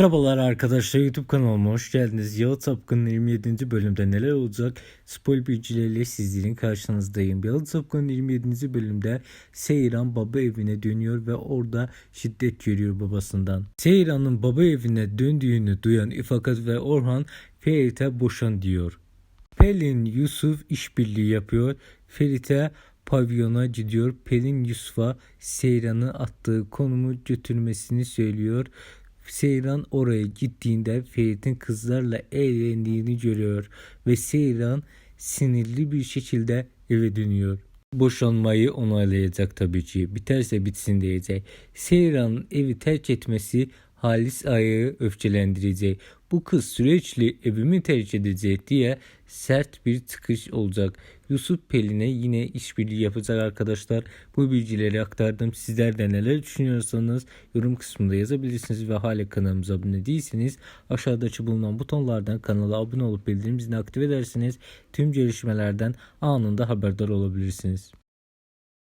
Merhabalar arkadaşlar YouTube kanalıma hoş geldiniz. Yalı Tapkan'ın 27. bölümde neler olacak? Spoil bilgileriyle sizlerin karşınızdayım. Yalı Tapkan'ın 27. bölümde Seyran baba evine dönüyor ve orada şiddet görüyor babasından. Seyran'ın baba evine döndüğünü duyan İfakat ve Orhan Ferit'e boşan diyor. Pelin Yusuf işbirliği yapıyor. Ferit'e pavyona gidiyor. Pelin Yusuf'a Seyran'ı attığı konumu götürmesini söylüyor. Seyran oraya gittiğinde Ferit'in kızlarla eğlendiğini görüyor ve Seyran sinirli bir şekilde eve dönüyor. Boşanmayı onaylayacak tabii ki. Biterse bitsin diyecek. Seyran'ın evi terk etmesi Halis Aya'yı öfkelendirecek. Bu kız süreçli evimi terk edecek diye sert bir çıkış olacak. Yusuf Pelin'e yine işbirliği yapacak arkadaşlar. Bu bilgileri aktardım. Sizler de neler düşünüyorsanız yorum kısmında yazabilirsiniz ve hala kanalımıza abone değilseniz aşağıdaki bulunan butonlardan kanala abone olup bildirim zilini aktif ederseniz tüm gelişmelerden anında haberdar olabilirsiniz.